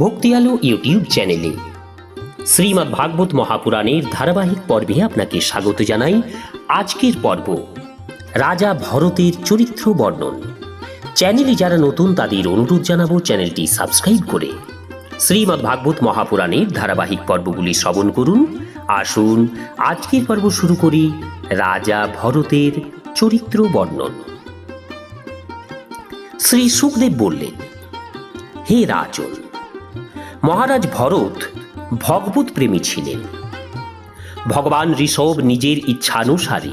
ভক্তি আলো ইউটিউব চ্যানেলে। শ্রীমদ্ ভাগবত মহাপুরাণের ধারাবাহিক পর্বে আপনাকে স্বাগত জানাই আজকের পর্ব, রাজা ভরতের চরিত্র বর্ণন। চ্যানেলে যারা নতুন তাদের অনুরোধ জানাব চ্যানেলটি সাবস্ক্রাইব করে। শ্রীমদ্ ভাগবত মহাপুরাণের ধারাবাহিক পর্বগুলি শ্রবণ করুন। আসুন, আজকের পর্ব শুরু করি রাজা ভরতের চরিত্র বর্ণন। শ্রী সুখদেব বললেন, হে রাজন মহারাজ ভরত ভগবত প্রেমী ছিলেন। ভগবান ঋষভ নিজের ইচ্ছানুসারে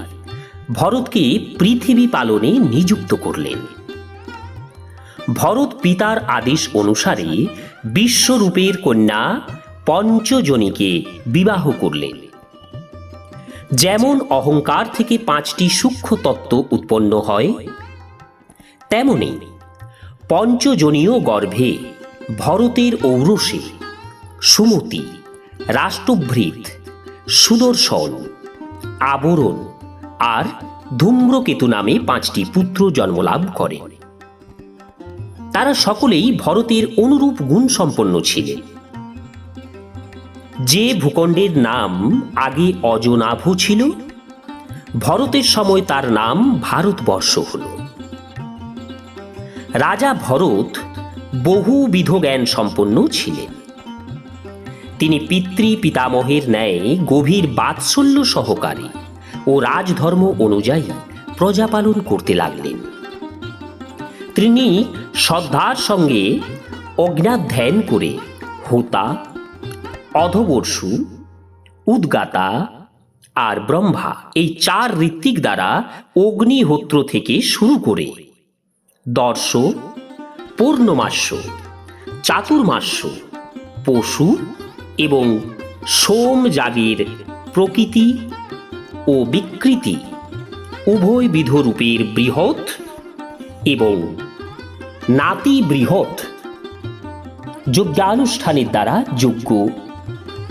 ভরতকে পৃথিবী পালনে নিযুক্ত করলেন। ভরত পিতার আদেশ অনুসারে বিশ্বরূপের কন্যা পঞ্চজনীকে বিবাহ করলেন। যেমন অহংকার থেকে পাঁচটি সূক্ষ্ম তত্ত্ব উৎপন্ন হয়, তেমনি পঞ্চজনীয় গর্ভে ভরতের ঔরসে, সুমতি, রাষ্ট্রভৃত, সুদর্শন, আবরণ আর ধূম্রকেতু নামে পাঁচটি পুত্র জন্মলাভ করে। তারা সকলেই ভরতের অনুরূপ গুণ সম্পন্ন ছিলেন। যে ভূখণ্ডের নাম আগে অজনাভ ছিল, ভরতের সময় তার নাম ভারতবর্ষ হল। রাজা ভরত বহুবিধ জ্ঞান সম্পন্ন ছিলেন। তিনি পিতৃ পিতামহের ন্যায় গভীর বাৎসল্য সহকারে ও রাজধর্ম অনুযায়ী প্রজা পালন করতে লাগলেন। তিনি শ্রদ্ধার সঙ্গে অজ্ঞাধ্যান করে হোতা, অধবর্ষু, উদ্গাতা আর ব্রহ্মা এই চার ঋত্বিক দ্বারা অগ্নিহোত্র থেকে শুরু করে দর্শ পূর্ণমাস্য, চাতুর্মাস্য, পশু এবং সোমযাগের প্রকৃতি ও বিকৃতি উভয় বিধ রূপের বৃহৎ এবং নাতি বৃহৎ যজ্ঞানুষ্ঠানের দ্বারা যজ্ঞ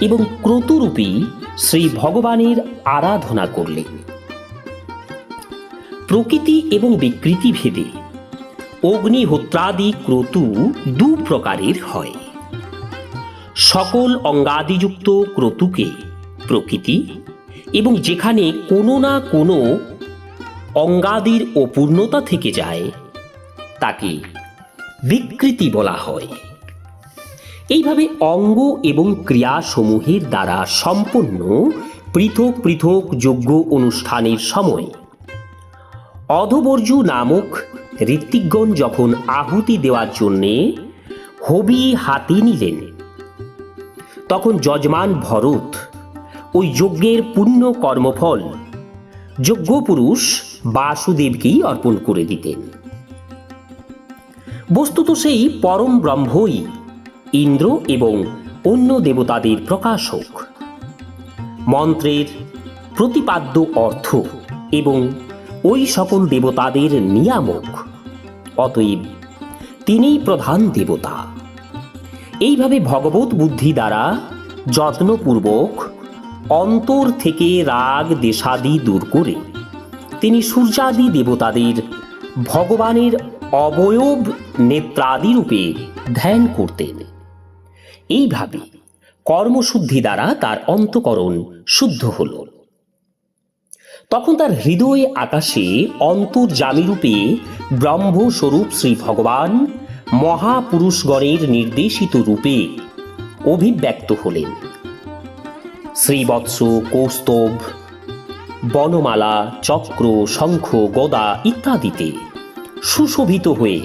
এবং ক্রতুরূপী শ্রী ভগবানের আরাধনা করলেন। প্রকৃতি এবং বিকৃতি ভেদে অগ্নিহোত্রাদি ক্রতু দু প্রকারের হয়। সকল অঙ্গাদিযুক্ত ক্রতুকে প্রকৃতি এবং যেখানে কোনো না কোনো অঙ্গাদির অপূর্ণতা থেকে যায়, তাকে বিকৃতি বলা হয়। এইভাবে অঙ্গ এবং ক্রিয়াসমূহের দ্বারা সম্পন্ন পৃথক পৃথক যোগ্য অনুষ্ঠানের সময় অধবর্জু নামক ঋত্বিকগণ যখন আহুতি দেওয়ার জন্যে হবি হাতে নিলেন, তখন যজমান ভরত ওই যজ্ঞের পুণ্য কর্মফল যজ্ঞপুরুষ বাসুদেবকেই অর্পণ করে দিতেন। বস্তুত সেই পরম ব্রহ্মই ইন্দ্র এবং অন্য দেবতাদের প্রকাশক। মন্ত্রের প্রতিপাদ্য অর্থ এবং ওই সকল দেবতাদের নিয়ামক অতএব তিনিই প্রধান দেবতা। এইভাবে ভগবত বুদ্ধি দ্বারা যত্নপূর্বক অন্তর থেকে রাগ দেশাদি দূর করে তিনি সূর্যাদি দেবতাদের ভগবানের অবয়ব নেত্রাদি রূপে ধ্যান করতেন। এইভাবে কর্মশুদ্ধি দ্বারা তার অন্তকরণ শুদ্ধ হল। তখন তার হৃদয় আকাশে অন্তর্জামী রূপে ব্রহ্মস্বরূপ শ্রী ভগবান মহাপুরুষগণের নির্দেশিত রূপে অভিব্যক্ত হলেন। শ্রীবৎস, কৌস্তব, বনমালা, চক্র, শঙ্খ, গদা ইত্যাদিতে সুশোভিত হয়ে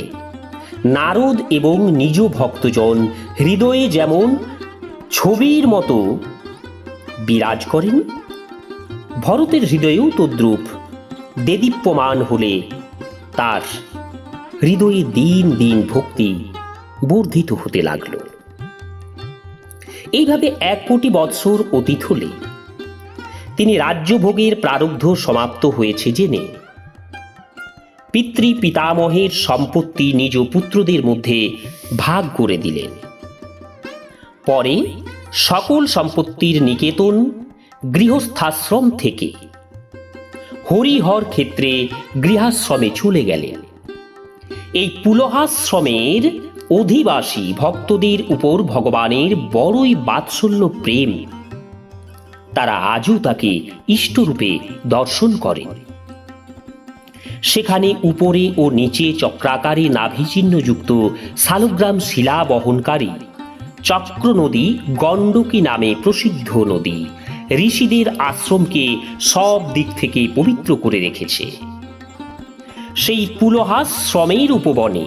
নারদ এবং নিজ ভক্তজন হৃদয়ে যেমন ছবির মতো বিরাজ করেন ভরতের হৃদয়েও তদ্রূপ। দেদীপ্যমান হলে তার হৃদয়ে দিন দিন ভক্তি বর্ধিত হতে লাগল। এইভাবে এক কোটি বৎসর অতীত হলে তিনি রাজ্যভোগের প্রারব্ধ সমাপ্ত হয়েছে জেনে পিতৃ পিতামহের সম্পত্তি নিজ পুত্রদের মধ্যে ভাগ করে দিলেন। পরে সকল সম্পত্তির নিকেতন গৃহস্থাশ্রম থেকে। হরিহর ক্ষেত্রে গৃহাশ্রমে চলে গেলেন। এই পুলহাশ্রমের অধিবাসী ভক্তদের উপর ভগবানের বড়ই বাৎসল্য প্রেম। তারা আজও তাকে ইষ্টরূপে দর্শন করেন। সেখানে উপরে ও নিচে চক্রাকারে নাভিচিহ্নযুক্ত শালগ্রাম শিলা বহনকারী চক্র নদী গণ্ডকী নামে প্রসিদ্ধ নদী ঋষিদের আশ্রমকে সব দিক থেকে পবিত্র করে রেখেছে। সেই পুলহাশ্রমের উপবনে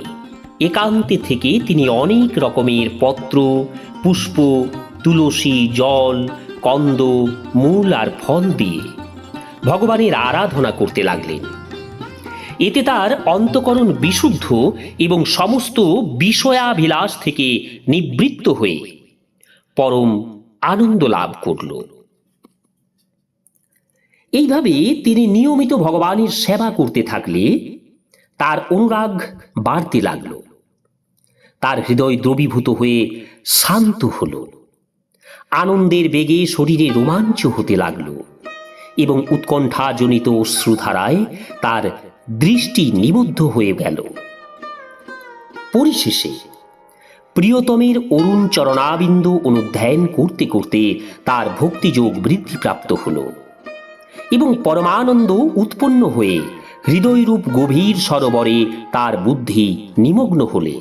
একান্তে থেকে তিনি অনেক রকমের পত্র, পুষ্প, তুলসী জল, কন্দ, মূল আর ফল দিয়ে ভগবানের আরাধনা করতে লাগলেন। এতে তার অন্তকরণ বিশুদ্ধ এবং সমস্ত বিষয়াভিলাষ থেকে নিবৃত্ত হয়ে পরম আনন্দ লাভ করল। এইভাবে তিনি নিয়মিত ভগবানের সেবা করতে থাকলে তার অনুরাগ বাড়তে লাগল। তার হৃদয় দ্রবীভূত হয়ে শান্ত হল। আনন্দের বেগে শরীরে রোমাঞ্চ হতে লাগল এবং উৎকণ্ঠাজনিত অশ্রুধারায় তার দৃষ্টি নিবদ্ধ হয়ে গেল। পরিশেষে প্রিয়তমের অরুণ চরণাবিন্দু অনুধ্যান করতে করতে তার ভক্তিযোগ বৃদ্ধিপ্রাপ্ত হল। এবং পরমানন্দ উৎপন্ন হয়ে হৃদয়রূপ গভীর সরোবরে তার বুদ্ধি নিমগ্ন হলে।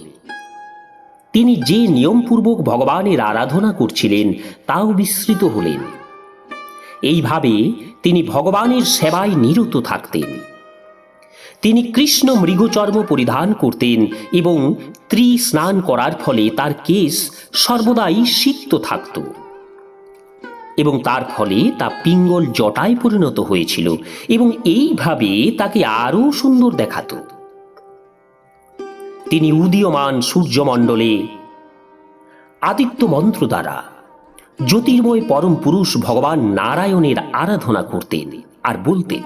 তিনি যে নিয়মপূর্বক ভগবানের আরাধনা করছিলেন, তাও বিস্মৃত হলেন। এইভাবে তিনি ভগবানের সেবায় নিরত থাকতেন। তিনি কৃষ্ণ মৃগচর্ম পরিধান করতেন এবং ত্রি স্নান করার ফলে তার কেশ সর্বদাই সিক্ত থাকত। এবং তার ফলে তা পিঙ্গল জটায় পরিণত হয়েছিল এবং এইভাবে তাকে আরও সুন্দর দেখাতো। তিনি উদীয়মান সূর্যমণ্ডলে আদিত্য মন্ত্র দ্বারা জ্যোতির্ময় পরম পুরুষ ভগবান নারায়ণের আরাধনা করতেন আর বলতেন,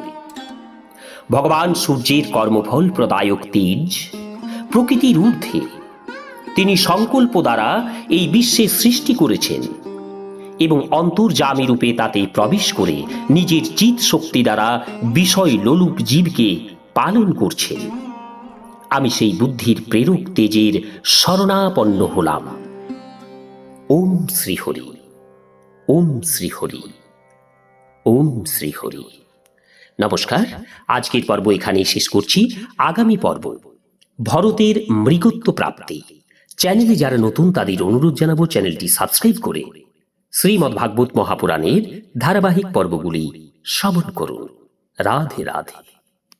ভগবান সূর্যের কর্মফল প্রদায়ক তেজ, প্রকৃতির ঊর্ধ্বে তিনি সংকল্প দ্বারা এই বিশ্বে সৃষ্টি করেছেন। এবং অন্তর্জামী রূপে তাতে প্রবেশ করে নিজের চিত শক্তি দ্বারা বিষয় লোলুপ জীবকে পালন করছেন। আমি সেই বুদ্ধির প্রেরক তেজের শরণাপন্ন হলাম। ওম শ্রীহরি ওম শ্রীহরি ওম শ্রীহরি। নমস্কার, আজকের পর্ব এখানেই শেষ করছি। আগামী পর্ব, ভরতের মৃগত্ব প্রাপ্তি। চ্যানেলে যারা নতুন তাদের অনুরোধ জানাব, চ্যানেলটি সাবস্ক্রাইব করে শ্রীমদ্ ভাগবত মহাপুরাণের ধারাবাহিক পর্বগুলি শ্রবণ করুন। রাধে রাধে।